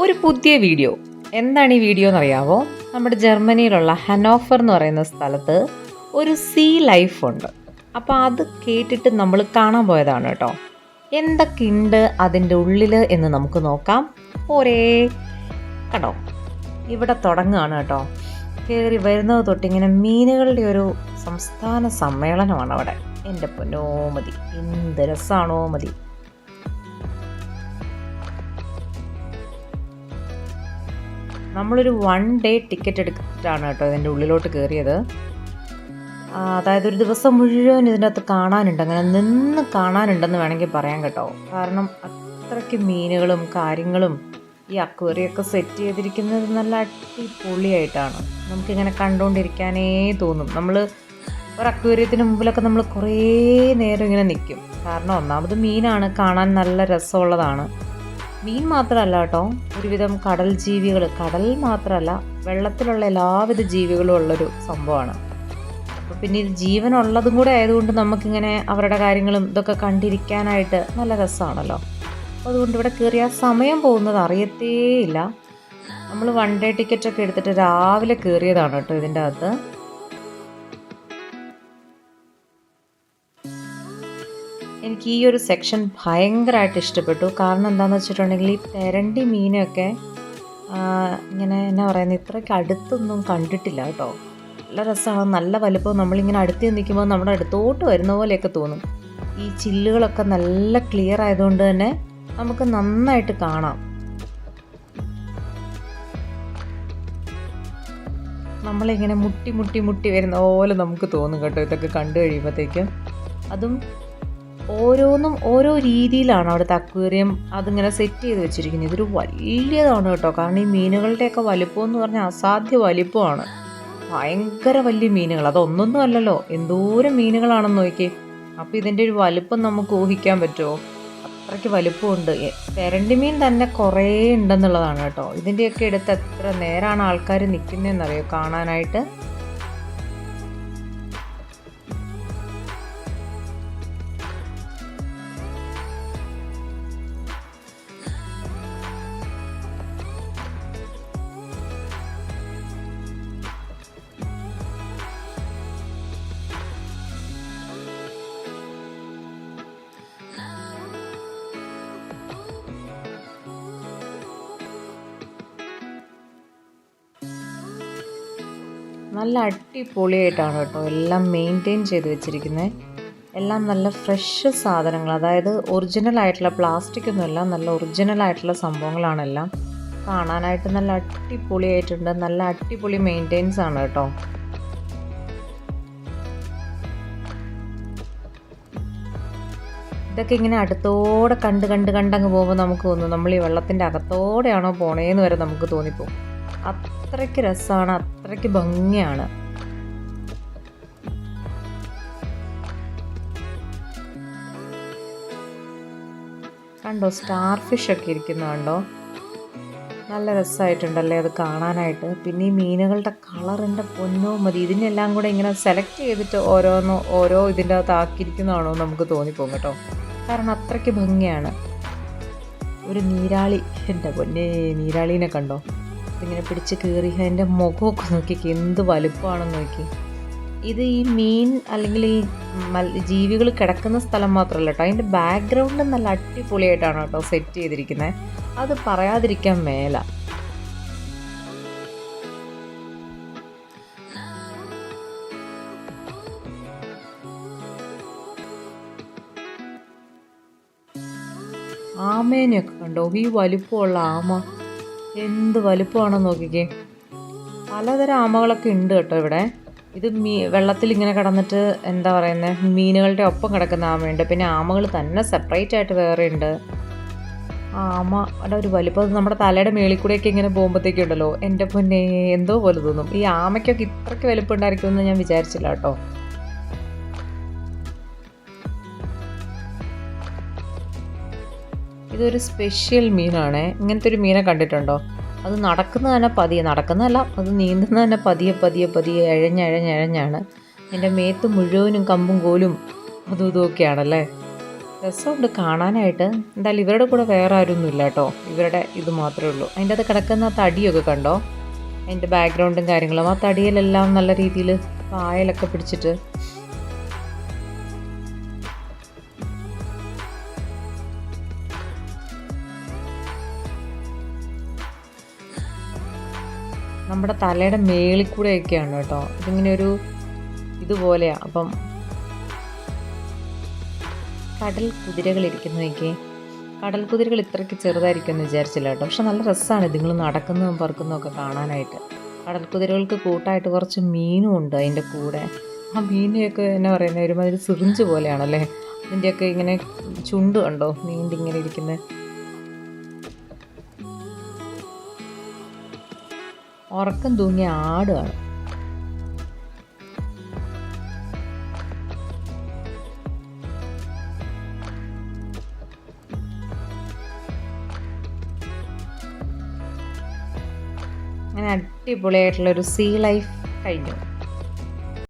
ഒരു പുതിയ വീഡിയോ. എന്താണ് ഈ വീഡിയോ എന്ന് എന്നറിയാവോ? നമ്മുടെ ജർമ്മനിയിലുള്ള ഹനോഫർ എന്ന് പറയുന്ന സ്ഥലത്ത് ഒരു സീ ലൈഫ് ഉണ്ട്. അപ്പോൾ അത് കേട്ടിട്ട് നമ്മൾ കാണാൻ പോയതാണ് കേട്ടോ. എന്തൊക്കെയുണ്ട് അതിന്റെ ഉള്ളിൽ എന്ന് നമുക്ക് നോക്കാം. ഒരേ കണ്ടോ? ഇവിടെ തുടങ്ങുകയാണ് കേട്ടോ. കയറി വരുന്നത് തൊട്ടിങ്ങനെ മീനുകളുടെ ഒരു സംസ്ഥാന സമ്മേളനമാണ് അവിടെ. എന്റെ പൊന്നോ മതി എന്ത് രസമാണോ മതി. നമ്മളൊരു വൺ ഡേ ടിക്കറ്റ് എടുത്തിട്ടാണ് കേട്ടോ ഇതിന്റെ ഉള്ളിലോട്ട് കയറിയത് അതായത് ഒരു ദിവസം മുഴുവൻ ഇതിനകത്ത് കാണാനുണ്ട്. അങ്ങനെ നിന്ന് കാണാനുണ്ടെന്ന് വേണമെങ്കിൽ പറയാം കേട്ടോ. കാരണം അത്രയ്ക്ക് മീനുകളും കാര്യങ്ങളും ഈ അക്വേറിയൊക്കെ സെറ്റ് ചെയ്തിരിക്കുന്നത് നല്ല അടിപൊളിയായിട്ടാണ്. നമുക്കിങ്ങനെ കണ്ടുകൊണ്ടിരിക്കാനേ തോന്നും. നമ്മൾ ഒരു അക്വേറിയത്തിന് മുമ്പിലൊക്കെ നമ്മൾ കുറേ നേരം ഇങ്ങനെ നിൽക്കും കാരണം ഒന്നാമത് മീനാണ് കാണാൻ നല്ല രസമുള്ളതാണ്. മീൻ മാത്രമല്ല കേട്ടോ. ഒരുവിധം കടൽ ജീവികൾ കടൽ മാത്രമല്ല വെള്ളത്തിലുള്ള എല്ലാവിധ ജീവികളും ഉള്ളൊരു സംഭവമാണ്. അപ്പോൾ പിന്നെ ഇത് ജീവനുള്ളതും കൂടെ ആയതുകൊണ്ട് നമുക്കിങ്ങനെ അവരുടെ കാര്യങ്ങളും ഇതൊക്കെ കണ്ടിരിക്കാനായിട്ട് നല്ല രസമാണല്ലോ. അപ്പോൾ അതുകൊണ്ട് ഇവിടെ കയറിയ സമയം പോകുന്നത് അറിയത്തേയില്ല നമ്മൾ വൺ ഡേ ടിക്കറ്റൊക്കെ എടുത്തിട്ട് രാവിലെ കയറിയതാണ് കേട്ടോ ഇതിന്റെ അകത്ത്. എനിക്ക് ഈ ഒരു സെക്ഷൻ ഭയങ്കരമായിട്ട് ഇഷ്ടപ്പെട്ടു. കാരണം എന്താണെന്ന് വെച്ചിട്ടുണ്ടെങ്കിൽ ഈ പെരണ്ടി മീനൊക്കെ ഇങ്ങനെ എന്നാ പറയുന്നത് ഇത്രയ്ക്ക് അടുത്തൊന്നും കണ്ടിട്ടില്ല കേട്ടോ. നല്ല രസമാണ് നല്ല വലുപ്പം. നമ്മളിങ്ങനെ അടുത്ത് നിൽക്കുമ്പോൾ നമ്മുടെ അടുത്തോട്ട് വരുന്ന പോലെയൊക്കെ തോന്നും. ഈ ചില്ലുകളൊക്കെ നല്ല ക്ലിയർ ആയതുകൊണ്ട് തന്നെ നമുക്ക് നന്നായിട്ട് കാണാം. നമ്മളിങ്ങനെ മുട്ടി മുട്ടി മുട്ടി വരുന്ന പോലെ നമുക്ക് തോന്നും കേട്ടോ ഇതൊക്കെ കണ്ടു കഴിയുമ്പോഴത്തേക്കും. അതും ഓരോന്നും ഓരോ രീതിയിലാണ് അവിടുത്തെ അക്വേറിയം അതിങ്ങനെ സെറ്റ് ചെയ്ത് വെച്ചിരിക്കുന്നത്. ഇതൊരു വലിയതാണ് കേട്ടോ. കാരണം ഈ മീനുകളുടെയൊക്കെ വലിപ്പം എന്ന് പറഞ്ഞാൽ അസാധ്യ വലിപ്പമാണ്. ഭയങ്കര വലിയ മീനുകൾ. അതൊന്നൊന്നും അല്ലല്ലോ. എന്തോരം മീനുകളാണെന്ന് നോക്കി അപ്പോൾ ഇതിന്റെ ഒരു വലിപ്പം നമുക്ക് ഊഹിക്കാൻ പറ്റുമോ? അത്രയ്ക്ക് വലിപ്പമുണ്ട്. പെരണ്ടി മീൻ തന്നെ കുറേ ഉണ്ടെന്നുള്ളതാണ് കേട്ടോ. ഇതിന്റെയൊക്കെ എടുത്ത് എത്ര നേരമാണ് ആൾക്കാർ നിൽക്കുന്നതെന്നറിയോ കാണാനായിട്ട്. നല്ല അടിപൊളിയായിട്ടാണ് കേട്ടോ എല്ലാം മെയിന്റെയിൻ ചെയ്ത് വെച്ചിരിക്കുന്നത് എല്ലാം നല്ല ഫ്രഷ് സാധനങ്ങൾ അതായത് ഒറിജിനൽ ആയിട്ടുള്ള പ്ലാസ്റ്റിക് ഒന്നുമല്ല നല്ല ഒറിജിനൽ ആയിട്ടുള്ള സംഭവങ്ങളാണെല്ലാം കാണാനായിട്ട് നല്ല അടിപൊളിയായിട്ടുണ്ട് നല്ല അടിപൊളി മെയിന്റെയിൻസ് ആണ് കേട്ടോ. ഇതൊക്കെ ഇങ്ങനെ അടുത്തോടെ കണ്ട് കണ്ട് കണ്ടങ്ങ് പോകുമ്പോൾ നമുക്ക് തോന്നും നമ്മൾ ഈ വെള്ളത്തിന്റെ അകത്തോടെയാണോ പോണേന്ന് വരെ നമുക്ക് തോന്നിപ്പോവും. അത്രയ്ക്ക് രസമാണ് അത്രയ്ക്ക് ഭംഗിയാണ്. കണ്ടോ സ്റ്റാർ ഫിഷ് ഒക്കെ ഇരിക്കുന്നുണ്ടോ നല്ല രസമായിട്ടുണ്ടല്ലേ അത് കാണാനായിട്ട്. പിന്നെ ഈ മീനുകളുടെ കളറിന്റെ പൊന്നോ മതി. ഇതിനെല്ലാം കൂടെ ഇങ്ങനെ സെലക്ട് ചെയ്തിട്ട് ഓരോന്നോ ഓരോ ഇതിന്റെ അകത്ത് ആക്കിയിരിക്കുന്നതാണോ നമുക്ക് തോന്നിപ്പോകും കേട്ടോ. കാരണം അത്രയ്ക്ക് ഭംഗിയാണ്. ഒരു നീരാളി എന്റെ പൊന്നേ നീരാളീനെ കണ്ടോ? ഇതിങ്ങനെ പിടിച്ച് കീറി അതിന്റെ മുഖമൊക്കെ നോക്കി എന്ത് വലുപ്പമാണെന്ന് നോക്കി. ഇത് ഈ മീൻ അല്ലെങ്കിൽ ഈ ജീവികൾ കിടക്കുന്ന സ്ഥലം മാത്രമല്ല കേട്ടോ. അതിന്റെ ബാക്ക്ഗ്രൗണ്ട് നല്ല അടിപൊളിയായിട്ടാണ് കേട്ടോ സെറ്റ് ചെയ്തിരിക്കുന്നത് അത് പറയാതിരിക്കാൻ മേല. ആമേനെയൊക്കെ കണ്ടോ? ഈ വലുപ്പമുള്ള ആമ. എന്ത് വലുപ്പമാണെന്ന് നോക്കിക്കേ. പലതരം ആമകളൊക്കെ ഉണ്ട് കേട്ടോ ഇവിടെ. ഇത് മീ വെള്ളത്തിൽ ഇങ്ങനെ കിടന്നിട്ട് എന്താ പറയുന്നത് മീനുകളുടെ ഒപ്പം കിടക്കുന്ന ആമയുണ്ട്. പിന്നെ ആമകൾ തന്നെ സെപ്പറേറ്റ് ആയിട്ട് വേറെ ഉണ്ട്. ആ ആമയുടെ ഒരു വലിപ്പം. നമ്മുടെ തലയുടെ മേളിൽ കൂടെയൊക്കെ ഇങ്ങനെ പോകുമ്പോഴത്തേക്കും ഉണ്ടല്ലോ. എന്റെ പൊന്നെ എന്തോ പോലെ തോന്നും. ഈ ആമയ്ക്കൊക്കെ ഇത്രയ്ക്ക് വലുപ്പം ഉണ്ടായിരിക്കുമെന്ന് ഞാൻ വിചാരിച്ചില്ല കേട്ടോ. ഇതൊരു സ്പെഷ്യൽ മീനാണ്. ഇങ്ങനത്തെ ഒരു മീനെ കണ്ടിട്ടുണ്ടോ? അത് നടക്കുന്നത് തന്നെ പതിയെ നടക്കുന്നതല്ല അത് നീന്തുന്നത് തന്നെ പതിയെ പതിയെ പതിയെ എഴഞ്ഞഴഞ്ഞഴഞ്ഞാണ് എന്റെ മേത്ത് മുഴുവനും കമ്പും കോലും അതും ഇതുമൊക്കെയാണല്ലേ രസമുണ്ട് കാണാനായിട്ട്. എന്തായാലും ഇവരുടെ കൂടെ വേറെ ആരൊന്നും ഇല്ല കേട്ടോ. ഇവരുടെ ഇത് മാത്രമേ ഉള്ളൂ. അതിന്റെ അത് കിടക്കുന്ന തടിയൊക്കെ കണ്ടോ? അതിന്റെ ബാക്ക്ഗ്രൗണ്ടും കാര്യങ്ങളും. ആ തടിയിലെല്ലാം നല്ല രീതിയിൽ പായലൊക്കെ പിടിച്ചിട്ട് നമ്മുടെ തലയുടെ മേളിൽ കൂടെയൊക്കെയാണ് കേട്ടോ. ഇതിങ്ങനെ ഒരു ഇതുപോലെയാണ് അപ്പം കടൽ കുതിരകൾ ഇരിക്കുന്നതൊക്കെ കടൽ കുതിരകൾ ഇത്രയ്ക്ക് ചെറുതായിരിക്കുമെന്ന് വിചാരിച്ചില്ല കേട്ടോ. പക്ഷെ നല്ല രസമാണ് ഇതുങ്ങൾ നടക്കുന്നതും പറക്കുന്നതൊക്കെ കാണാനായിട്ട്. കടൽ കുതിരകൾക്ക് കൂട്ടായിട്ട് കുറച്ച് മീനും ഉണ്ട് അതിന്റെ കൂടെ. ആ മീനെയൊക്കെ എന്നാ പറയുന്നത് ഒരുമാതിരി സിറിഞ്ച് പോലെയാണല്ലേ? അതിന്റെയൊക്കെ ഇങ്ങനെ ചുണ്ട് കണ്ടോ? നീണ്ടിങ്ങനെ ഇരിക്കുന്നത് ഉറക്കം തൂങ്ങിയ ആടുകയാണ് അങ്ങനെ അടിപൊളിയായിട്ടുള്ളൊരു സീ ലൈഫ് കഴിഞ്ഞു.